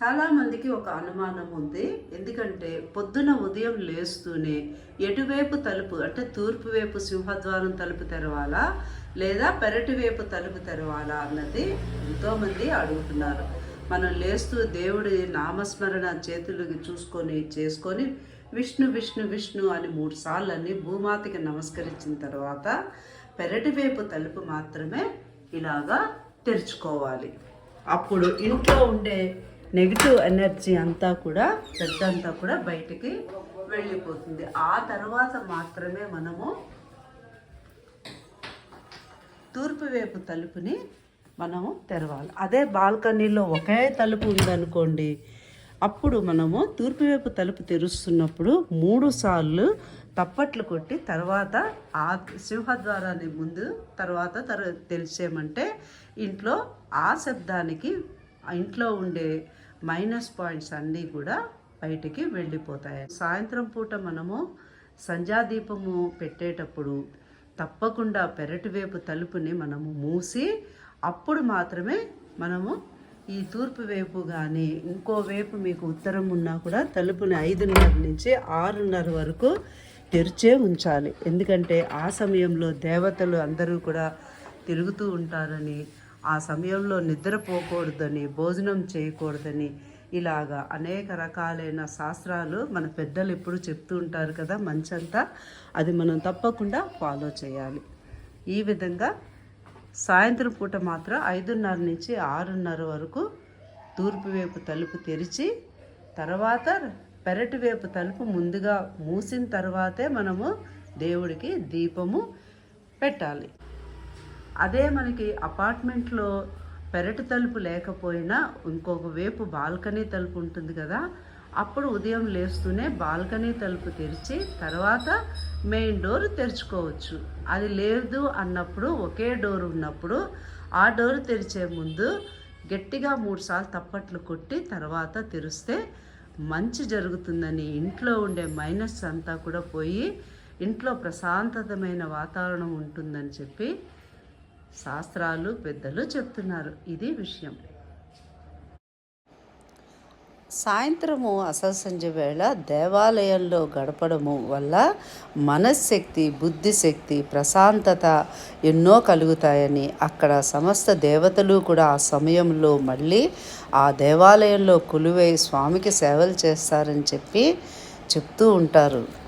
చాలామందికి ఒక అనుమానం ఉంది. ఎందుకంటే పొద్దున ఉదయం లేస్తూనే ఎటువైపు తలుపు అంటే తూర్పు వైపు సింహద్వారం తలుపు తెరవాలా? లేదా పెరటి వైపు తలుపు తెరవాలా అన్నది ఎంతోమంది అడుగుతున్నారు. మనం లేస్తూ దేవుడి నామస్మరణ చేతులు చూసుకొని చేసుకొని విష్ణు విష్ణు విష్ణు అని మూడు సార్లు అని భూమాతకి నమస్కరించిన తర్వాత పెరటి వైపు తలుపు మాత్రమే ఇలాగా తెరుచుకోవాలి. అప్పుడు ఇంట్లో ఉండే నెగిటివ్ ఎనర్జీ అంతా కూడా పెద్దంతా కూడా బయటికి వెళ్ళిపోతుంది. ఆ తర్వాత మాత్రమే మనము తూర్పు వైపు తలుపుని మనము తెరవాలి. అదే బాల్కనీలో ఒకే తలుపు ఉందనుకోండి అప్పుడు మనము తూర్పు వైపు తలుపు తెరుస్తున్నప్పుడు మూడు సార్లు తప్పట్లు కొట్టి తర్వాత ఆ సింహద్వారాన్ని ముందు తర్వాత తర తెలిసేమంటే ఇంట్లో ఆ శబ్దానికి ఇంట్లో ఉండే మైనస్ పాయింట్స్ అన్నీ కూడా బయటికి వెళ్ళిపోతాయి. సాయంత్రం పూట మనము సంధ్యాదీపము పెట్టేటప్పుడు తప్పకుండా పెరటి వైపు తలుపుని మనము మూసి అప్పుడు మాత్రమే మనము ఈ తూర్పు వైపు కానీ ఇంకో వైపు మీకు ఉత్తరం ఉన్నా కూడా తలుపుని ఐదున్నర నుంచి ఆరున్నర వరకు తెరిచే ఉంచాలి. ఎందుకంటే ఆ సమయంలో దేవతలు అందరూ కూడా తిరుగుతూ ఉంటారని ఆ సమయంలో నిద్రపోకూడదని భోజనం చేయకూడదని ఇలాగా అనేక రకాలైన శాస్త్రాలు మన పెద్దలు ఎప్పుడు చెప్తూ ఉంటారు కదా మంచంతా అది మనం తప్పకుండా ఫాలో చేయాలి. ఈ విధంగా సాయంత్రం పూట మాత్రం ఐదున్నర నుంచి ఆరున్నర వరకు తూర్పు వైపు తలుపు తెరిచి తర్వాత పెరటి వైపు తలుపు ముందుగా మూసిన తర్వాతే మనము దేవుడికి దీపము పెట్టాలి. అదే మనకి అపార్ట్మెంట్లో పెరటి తలుపు లేకపోయినా ఇంకొక వైపు బాల్కనీ తలుపు ఉంటుంది కదా అప్పుడు ఉదయం లేస్తూనే బాల్కనీ తలుపు తెరిచి తర్వాత మెయిన్ డోర్ తెరుచుకోవచ్చు. అది లేదు అన్నప్పుడు ఒకే డోర్ ఉన్నప్పుడు ఆ డోర్ తెరిచే ముందు గట్టిగా మూడుసార్లు తప్పట్లు కొట్టి తర్వాత తెరిస్తే మంచి జరుగుతుందని ఇంట్లో ఉండే మైనస్ అంతా కూడా పోయి ఇంట్లో ప్రశాంతతమైన వాతావరణం ఉంటుందని చెప్పి శాస్త్రాలు పెద్దలు చెప్తున్నారు. ఇది విషయం. సాయంత్రము అసంజ వేళ దేవాలయంలో గడపడము వల్ల మనశ్శక్తి బుద్ధిశక్తి ప్రశాంతత ఎన్నో కలుగుతాయని అక్కడ సమస్త దేవతలు కూడా ఆ సమయంలో మళ్ళీ ఆ దేవాలయంలో కొలువై స్వామికి సేవలు చేస్తారని చెప్పి చెప్తూ ఉంటారు.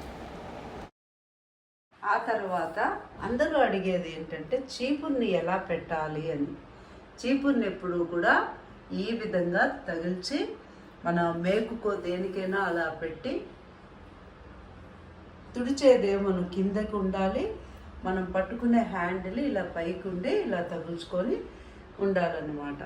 తర్వాత అందరూ అడిగేది ఏంటంటే చీపుర్ని ఎలా పెట్టాలి? అని. చీపుర్ని ఎప్పుడు కూడా ఈ విధంగా తగిల్చి మన మేకుకో దేనికైనా అలా పెట్టి తుడిచేదేమో కిందకు ఉండాలి. మనం పట్టుకునే హ్యాండిల్ ఇలా పైకి ఉండి ఇలా తగులుచుకొని ఉండాలన్నమాట.